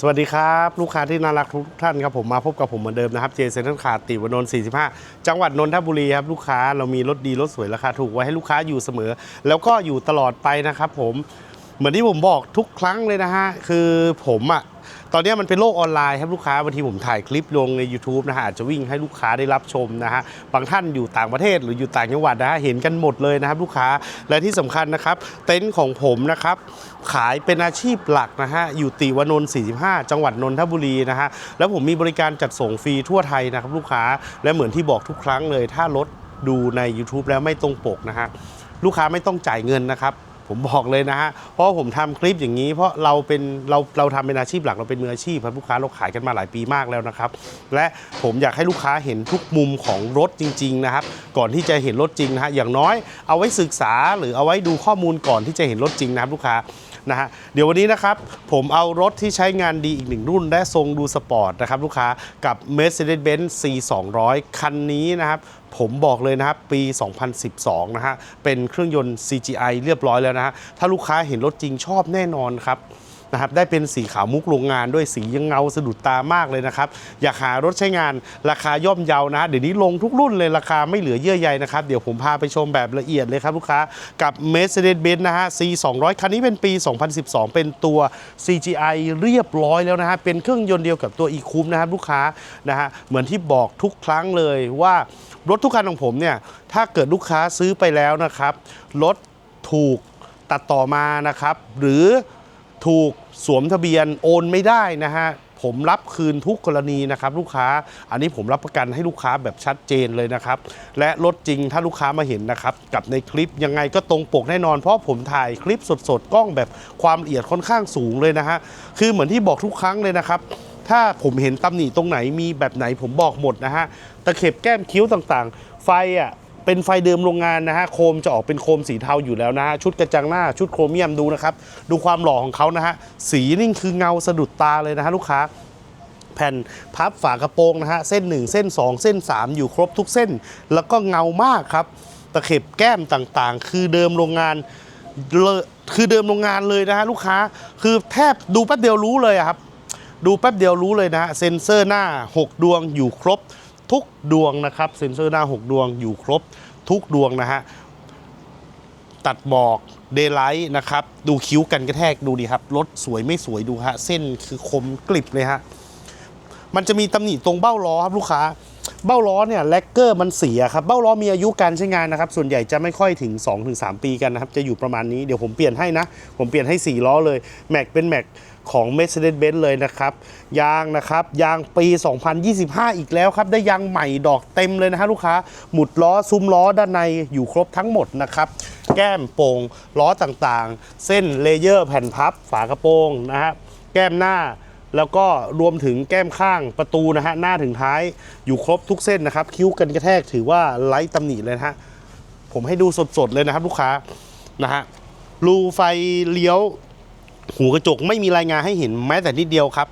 สวัสดีครับ ลูกค้าที่น่ารักทุกท่านครับผมมาพบกับผมเหมือนเดิมนะครับเจเซนทันขาติวนนท์45 จังหวัดนนทบุรีครับลูกค้าเรามีรถดีรถสวยราคาถูกไว้ให้ลูกค้าอยู่เสมอ แล้วก็อยู่ตลอดไปนะครับผม เหมือนที่ผมบอกทุกครั้งเลยนะฮะ คือผมอะตอนนี้มันเป็นโลกออนไลน์ครับลูกค้าบางทีผมถ่ายคลิปลงใน YouTube นะฮะอาจจะวิ่งให้ลูกค้าได้รับชมนะฮะบางท่านอยู่ต่างประเทศหรืออยู่ต่างจังหวัดนะฮะเห็นกันหมดเลยนะครับลูกค้าและที่สำคัญนะครับ เต็นท์ของผมนะครับขายเป็นอาชีพหลักนะฮะอยู่ติวนนท์45 จังหวัดนนทบุรีนะฮะแล้วผมมีบริการจัดส่งฟรีทั่วไทยนะครับลูกค้าและเหมือนที่บอกทุกครั้งเลย ถ้ารถดูใน YouTube แล้วไม่ตรงปกนะฮะลูกค้าไม่ต้องจ่ายเงินนะครับ ผมบอกเลยนะฮะ เพราะผมทำคลิปอย่างนี้ เพราะเราเป็นเราเราทำเป็นอาชีพหลักเราเป็นมืออาชีพครับลูกค้าเราขายกันมาหลายปีมากแล้วนะครับ และผมอยากให้ลูกค้าเห็นทุกมุมของรถจริง ๆ นะครับ ก่อนที่จะเห็นรถจริงนะฮะอย่างน้อยเอาไว้ศึกษาหรือเอาไว้ดูข้อมูลก่อนที่จะเห็นรถจริงนะครับลูกค้า นะฮะเดี๋ยววันนี้นะครับ ผมเอารถที่ใช้งานดีอีกหนึ่งรุ่น และทรงดูสปอร์ตนะครับลูกค้ากับ Mercedes-Benz C 2 0 0 คันนี้นะครับผมบอกเลยนะครับ ปี 2012 นะฮะ เป็นเครื่องยนต์ CGI เรียบร้อยแล้วนะฮะ ถ้าลูกค้าเห็นรถจริงชอบแน่นอนครับ นะครับได้เป็นสีขาวมุกโรงงานด้วยสียังเงาสะดุดตามากเลยนะครับอยากหารถใช้งานราคาย่อมเยานะ เดี๋ยวนี้ลงทุกรุ่นเลยราคาไม่เหลือเยื่อใยนะครับ เดี๋ยวผมพาไปชมแบบละเอียดเลยครับลูกค้ากับ Mercedes-Benz นะฮะ C 2 0 0คันนี้เป็นปี 2012 เป็นตัว CGI เรียบร้อยแล้วนะฮะเป็นเครื่องยนต์เดียวกับตัว e c o u p นะครับลูกค้านะฮะเหมือนที่บอกทุกครั้งเลยว่ารถทุกคันของผมเนี่ยถ้าเกิดลูกค้าซื้อไปแล้วนะครับรถถูกตัดต่อมานะครับ หรือ ถูกสวมทะเบียนโอนไม่ได้นะฮะผมรับคืนทุกกรณีนะครับลูกค้าอันนี้ผมรับประกันให้ลูกค้าแบบชัดเจนเลยนะครับ และรถจริงถ้าลูกค้ามาเห็นนะครับ กับในคลิปยังไงก็ตรงปกแน่นอน เพราะผมถ่ายคลิปสดๆกล้องแบบความละเอียดค่อนข้างสูงเลยนะฮะคือเหมือนที่บอกทุกครั้งเลยนะครับ ถ้าผมเห็นตำหนิตรงไหนมีแบบไหนผมบอกหมดนะฮะตะเข็บแก้มคิ้วต่างๆ ไฟอะ เป็นไฟเดิมโรงงานนะฮะโคมจะออกเป็นโคมสีเทาอยู่แล้วนะฮะชุดกระจังหน้าชุดโครเมียมดูนะครับ ดูความหล่อของเขานะฮะสีนี่คือเงาสะดุดตาเลยนะฮะลูกค้าแผ่นพับฝากระโปรงนะฮะเส้น 1 เส้น 2 เส้น 3 อยู่ครบทุกเส้น แล้วก็เงามากครับ ตะเข็บแก้มต่างๆ คือเดิมโรงงานเลยคือเดิมโรงงานเลยนะฮะลูกค้าคือแทบดูแป๊บเดียวรู้เลยครับ ดูแป๊บเดียวรู้เลยนะฮะเซ็นเซอร์หน้า 6 ดวงอยู่ครบ ทุกดวงนะครับเซ็นเซอร์หน้า 6 ดวงอยู่ครบทุกดวงนะฮะตัดบอกเดย์ไลท์นะครับ ดูคิ้วกันกระแทกดูดิครับ รถสวยไม่สวยดูฮะ เส้นคือคมกริบเลยฮะ มันจะมีตำหนิตรงเบ้าล้อครับลูกค้า เบ้าล้อเนี่ยแลกเกอร์มันเสียครับ เบ้าล้อมีอายุการใช้งานนะครับ ส่วนใหญ่จะไม่ค่อยถึง 2-3 ปีกันนะครับ จะอยู่ประมาณนี้ เดี๋ยวผมเปลี่ยนให้นะ ผมเปลี่ยนให้ 4 ล้อเลย แม็กเป็นแม็ก ของ Mercedes-Benz เลยนะครับ ยางนะครับ ยางปี 2025 อีกแล้วครับ ได้ยางใหม่ดอกเต็มเลยนะฮะลูกค้า หมุดล้อ ซุ้มล้อด้านในอยู่ครบทั้งหมดนะครับแก้มโป่งล้อต่างๆ เส้นเลเยอร์แผ่นพับ ฝากระโปรงนะฮะแก้มหน้าแล้วก็รวมถึงแก้มข้างประตูนะฮะหน้าถึงท้ายอยู่ครบทุกเส้นนะครับ คิ้วกันกระแทกถือว่าไร้ตำหนิเลยนะฮะผมให้ดูสดๆเลยนะครับลูกค้านะฮะรูไฟเลี้ยว หูกระจกไม่มีรายงานให้เห็นแม้แต่นิดเดียวครับ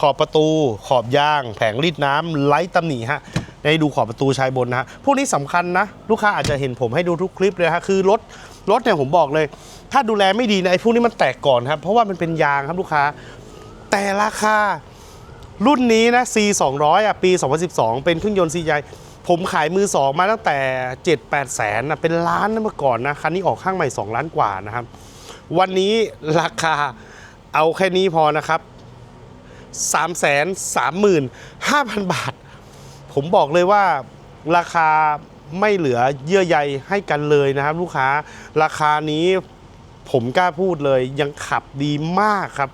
ขอบประตูขอบยาง แผงรีดน้ำไร้ตำหนิฮะได้ดูขอบประตูชายบนนะฮะพวกนี้สำคัญนะ ลูกค้าอาจจะเห็นผมให้ดูทุกคลิปเลยฮะคือรถรถเนี่ยผมบอกเลย ถ้าดูแลไม่ดีนะไอ้พวกนี้มันแตกก่อนครับ เพราะว่ามันเป็นยางครับลูกค้า แต่ราคารุ่นนี้นะ C 200อะปี 2012 เป็นเครื่องยนต์ CGI ผมขายมือสองมาตั้งแต่ 7 8แสนนะเป็นล้านนะเมื่อก่อนนะคันนี้ออกข้างใหม่ 2 ล้านกว่านะครับ วันนี้ราคาเอาแค่นี้พอนะครับ 3 3 5 0 0 0 บาท ผมบอกเลยว่าราคาไม่เหลือเยื่อใยให้กันเลยนะครับ ลูกค้าราคานี้ผมกล้าพูดเลยยังขับดีมากครับ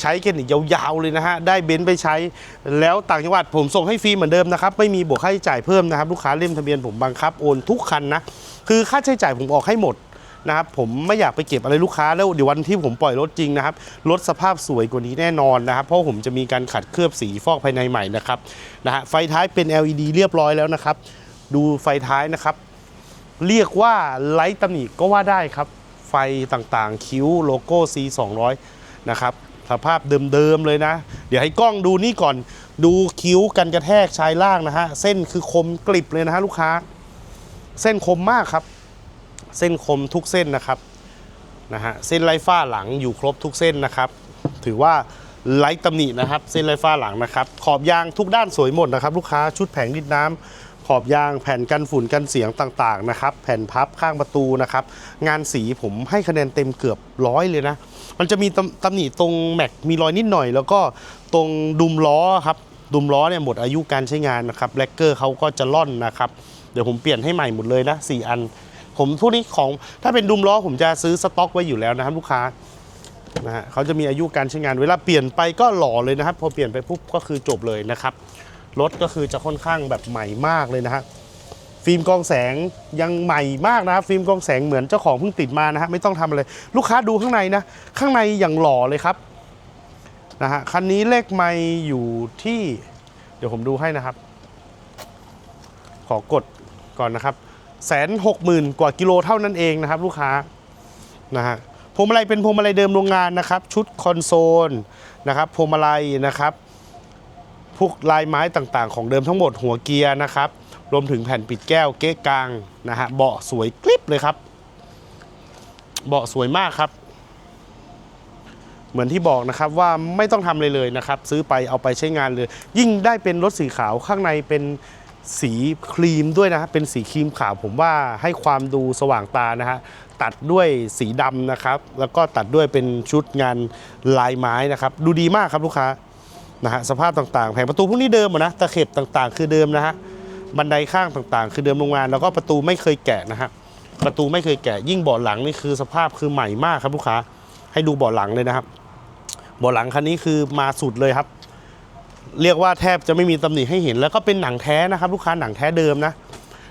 ใช้กันอีกยาวๆเลยนะฮะ ได้เบนซ์ไปใช้ แล้วต่างจังหวัดผมส่งให้ฟรีเหมือนเดิมนะครับ ไม่มีบวกค่าใช้จ่ายเพิ่มนะครับ ลูกค้าเล่มทะเบียนผมบังคับโอนทุกคันนะ คือค่าใช้จ่ายผมออกให้หมด นะครับผมไม่อยากไปเก็บอะไรลูกค้าแล้วเดี๋ยววันที่ผมปล่อยรถจริงนะครับรถสภาพสวยกว่านี้แน่นอนนะครับ เพราะผมจะมีการขัดเคลือบสีฟอกภายในใหม่นะครับนะฮะไฟท้ายเป็น LED เรียบร้อยแล้วนะครับ ดูไฟท้ายนะครับ เรียกว่าไลท์ตำหนิก็ว่าได้ครับ ไฟต่างๆ คิ้วโลโก้ C 200นะครับสภาพเดิมๆเลยนะ เดี๋ยวให้กล้องดูนี่ก่อน ดูคิ้วกันกระแทกชายล่างนะฮะ เส้นคือคมกริบเลยนะฮะลูกค้า เส้นคมมากครับ เส้นคมทุกเส้นนะครับนะฮะเส้นไล่ฝ้าหลังอยู่ครบทุกเส้นนะครับ ถือว่าไร้ตำหนินะครับ เส้นไร้ฟ้าหลังนะครับ ขอบยางทุกด้านสวยหมดนะครับ ลูกค้าชุดแผงดิดน้ำขอบยางแผ่นกันฝุ่นกันเสียงต่างๆนะครับ แผ่นพับข้างประตูนะครับ งานสีผมให้คะแนนเต็มเกือบร้อยเลยนะ มันจะมีตำหนิตรงแม็กมีรอยนิดหน่อย แล้วก็ตรงดุมล้อครับดุมล้อเนี่ยหมดอายุการใช้งานนะครับแบล็กเกอร์เขาก็จะล่อนนะครับ เดี๋ยวผมเปลี่ยนให้ใหม่หมดเลยนะสี่อัน ผมพวกนี้ของถ้าเป็นดุมล้อผมจะซื้อสต็อกไว้อยู่แล้วนะครับลูกค้านะฮะเขาจะมีอายุการใช้งานเวลาเปลี่ยนไปก็หล่อเลยนะครับ พอเปลี่ยนไปปุ๊บก็คือจบเลยนะครับรถก็คือจะค่อนข้างแบบใหม่มากเลยนะฮะฟิล์มกองแสงยังใหม่มากนะฟิล์มกองแสงเหมือนเจ้าของเพิ่งติดมานะฮะไม่ต้องทำอะไรลูกค้าดูข้างในนะ ข้างในอย่างหล่อเลยครับนะฮะคันนี้เลขไม่อยู่ที่ เดี๋ยวผมดูให้นะครับ ขอกดก่อนนะครับ แสนหกหมื่นกว่ากิโลเท่านั้นเองนะครับ ลูกค้านะฮะพวงมาลัยเป็นพวงมาลัยเดิมโรงงานนะครับ ชุดคอนโซลนะครับพวงมาลัยนะครับพวกลายไม้ต่างๆ ของเดิมทั้งหมดหัวเกียร์นะครับ รวมถึงแผ่นปิดแก้วเก๊กลางนะฮะเบาะสวยกริบเลยครับ เบาะสวยมากครับ เหมือนที่บอกนะครับว่าไม่ต้องทำอะไรเลยนะครับ ซื้อไปเอาไปใช้งานเลย ยิ่งได้เป็นรถสีขาวข้างในเป็น สีครีมด้วยนะฮะเป็นสีครีมขาวผมว่าให้ความดูสว่างตานะฮะตัดด้วยสีดำนะครับ แล้วก็ตัดด้วยเป็นชุดงานลายไม้นะครับ ดูดีมากครับลูกค้านะฮะสภาพต่างๆ แผงประตูพวกนี้เดิมหมดนะตะเข็บต่างๆ คือเดิมนะฮะบันไดข้างต่างๆ คือเดิมโรงงานแล้วก็ประตูไม่เคยแกะนะฮะประตูไม่เคยแกะยิ่งเบาะหลังนี่คือสภาพคือใหม่มากครับลูกค้าให้ดูเบาะหลังเลยนะครับเบาะหลังคันนี้คือมาสุดเลยครับ เรียกว่าแทบจะไม่มีตำหนิให้เห็น แล้วก็เป็นหนังแท้นะครับ ลูกค้าหนังแท้เดิมนะ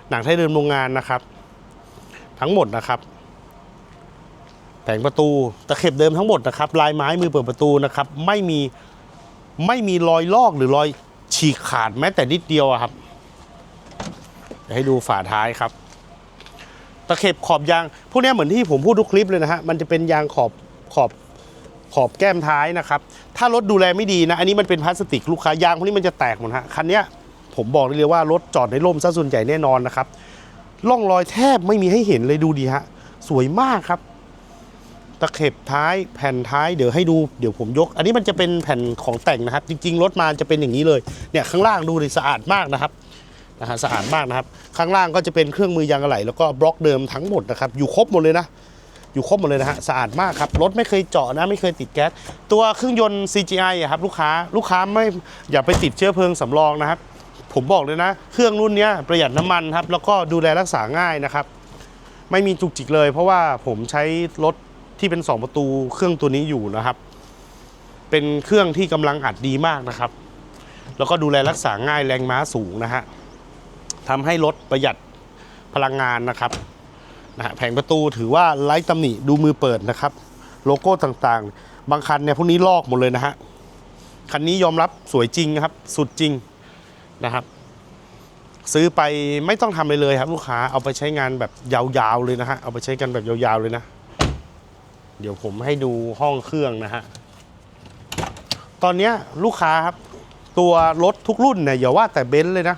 หนังแท้เดิมโรงงานนะครับ ทั้งหมดนะครับแผงประตูตะเข็บเดิมทั้งหมดนะครับลายไม้มือเปิดประตูนะครับ ไม่มีไม่มีรอยลอกหรือรอยฉีกขาดแม้แต่นิดเดียวครับเดี๋ยวให้ดูฝาท้ายครับ ตะเข็บขอบยาง พวกนี้เหมือนที่ผมพูดทุกคลิปเลยนะฮะมันจะเป็นยางขอบขอบขอบแก้มท้ายนะครับ ถ้ารถดูแลไม่ดีนะ อันนี้มันเป็นพลาสติกลูกค้ายางพวกนี้มันจะแตกหมดฮะคันเนี้ยผมบอกได้เลยว่ารถจอดในร่มซะส่วนใหญ่แน่นอนนะครับร่องรอยแทบไม่มีให้เห็นเลยดูดีฮะสวยมากครับ ตะเข็บท้ายแผ่นท้ายเดี๋ยวให้ดูเดี๋ยวผมยก อันนี้มันจะเป็นแผ่นของแต่งนะครับ จริง ๆ รถมาจะเป็นอย่างนี้เลยเนี่ยข้างล่างดูดิสะอาดมากนะครับนะฮะสะอาดมากนะครับ ข้างล่างก็จะเป็นเครื่องมือยางอะไหล่แล้วก็บล็อกเดิมทั้งหมดนะครับอยู่ครบหมดเลยนะ อยู่ครบหมดเลยนะฮะสะอาดมากครับรถไม่เคยเจาะนะไม่เคยติดแก๊สตัวเครื่องยนต์ CGI อะครับลูกค้าลูกค้าไม่อย่าไปติดเชื้อเพลิงสำรองนะครับ ผมบอกเลยนะ เครื่องรุ่นนี้ประหยัดน้ำมันครับแล้วก็ดูแลรักษาง่ายนะครับ ไม่มีจุกจิกเลย เพราะว่าผมใช้รถที่เป็น 2 ประตูเครื่องตัวนี้อยู่นะครับ เป็นเครื่องที่กำลังอัดดีมากนะครับ แล้วก็ดูแลรักษาง่ายแรงม้าสูงนะฮะทำให้รถประหยัดพลังงานนะครับ นะฮะแผงประตูถือว่าไร้ตำหนิดูมือเปิดนะครับ โลโก้ต่างๆ บางคันเนี่ยพวกนี้ลอกหมดเลยนะฮะคันนี้ยอมรับสวยจริงครับ สุดจริงนะครับ ซื้อไปไม่ต้องทำอะไรเลยครับ ลูกค้าเอาไปใช้งานแบบยาวๆเลยนะฮะเอาไปใช้กันแบบยาวๆเลยนะ เดี๋ยวผมให้ดูห้องเครื่องนะฮะตอนนี้ลูกค้าครับ ตัวรถทุกรุ่นเนี่ยอย่าว่าแต่เบนซ์เลยนะ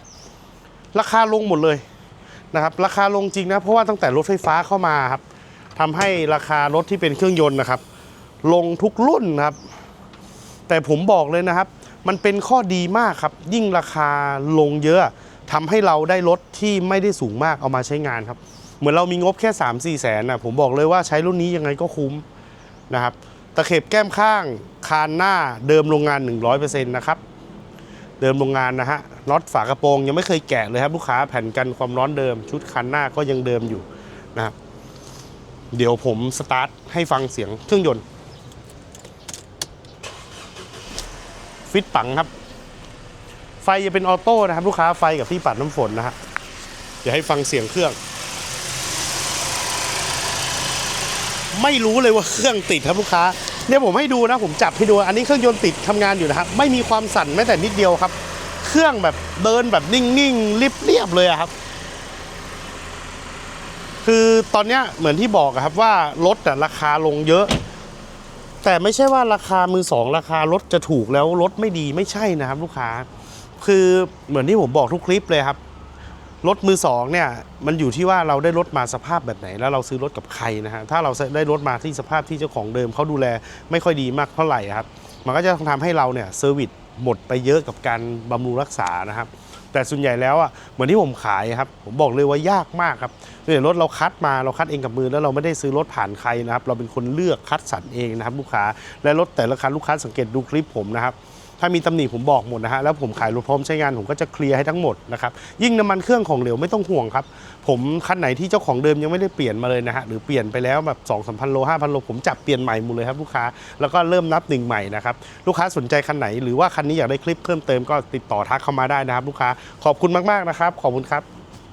ราคาลงหมดเลย นะครับราคาลงจริงนะเพราะว่าตั้งแต่รถไฟฟ้าเข้ามาครับทำให้ราคารถที่เป็นเครื่องยนต์นะครับ ลงทุกรุ่นครับ แต่ผมบอกเลยนะครับ มันเป็นข้อดีมากครับ ยิ่งราคาลงเยอะทำให้เราได้รถที่ไม่ได้สูงมากเอามาใช้งานครับ เหมือนเรามีงบแค่ 3 4แสนนะผมบอกเลยว่าใช้รุ่นนี้ยังไงก็คุ้มนะครับตะเข็บแก้มข้างคานหน้าเดิมโรงงาน 100%นะครับ เดิมโรงงานนะฮะน็อตฝากระโปรงยังไม่เคยแกะเลยครับลูกค้าแผ่นกันความร้อนเดิม ชุดคันหน้าก็ยังเดิมอยู่นะครับเดี๋ยวผมสตาร์ทให้ฟังเสียงเครื่องยนต์ ฟิตปังครับ ไฟจะเป็นออโต้นะครับ ลูกค้าไฟกับที่ปัดน้ำฝนนะฮะเดี๋ยวให้ฟังเสียงเครื่อง ไม่รู้เลยว่าเครื่องติดครับลูกค้า เนี่ยผมให้ดูนะผมจับให้ดู อันนี้เครื่องยนต์ติดทำงานอยู่นะครับไม่มีความสั่นแม้แต่นิดเดียวครับ เครื่องแบบเดินแบบนิ่งๆเรียบๆเลยครับ คือตอนเนี้ยเหมือนที่บอกครับว่ารถราคาลงเยอะ แต่ไม่ใช่ว่าราคามือสองราคารถจะถูกแล้วรถไม่ดีไม่ใช่นะครับ ลูกค้า คือเหมือนที่ผมบอกทุกคลิปเลยครับ รถมือสองเนี่ยมันอยู่ที่ว่าเราได้รถมาสภาพแบบไหน แล้วเราซื้อรถกับใครนะฮะถ้าเราได้รถมาที่สภาพที่เจ้าของเดิมเขาดูแลไม่ค่อยดีมากเท่าไหร่ครับมันก็จะทำให้เราเนี่ยเซอร์วิสหมดไปเยอะกับการบำรุงรักษานะครับ แต่ส่วนใหญ่แล้วอะเหมือนที่ผมขายครับ ผมบอกเลยว่ายากมากครับเนี่ยรถเราคัดมาเราคัดเองกับมือ แล้วเราไม่ได้ซื้อรถผ่านใครนะครับ เราเป็นคนเลือกคัดสรรเองนะครับลูกค้าและรถแต่ละคันลูกค้าสังเกตดูคลิปผมนะครับ ถ้ามีตำหนิผมบอกหมดนะฮะแล้วผมขายรถพร้อมใช้งานผมก็จะเคลียร์ให้ทั้งหมดนะครับยิ่งน้ำมันเครื่องของเหลวไม่ต้องห่วงครับ ผมคันไหนที่เจ้าของเดิมยังไม่ได้เปลี่ยนมาเลยนะฮะหรือเปลี่ยนไปแล้วแบบ2 3 0 0 0โล5,000โลผมจับเปลี่ยนใหม่หมดเลยครับลูกค้าแล้วก็เริ่มนับหนึ่งใหม่นะครับลูกค้าสนใจคันไหนหรือว่าคันนี้อยากได้คลิปเพิ่มเติมก็ติดต่อทักเข้ามาได้นะครับลูกค้าขอบคุณมากๆนะครับขอบคุณครับ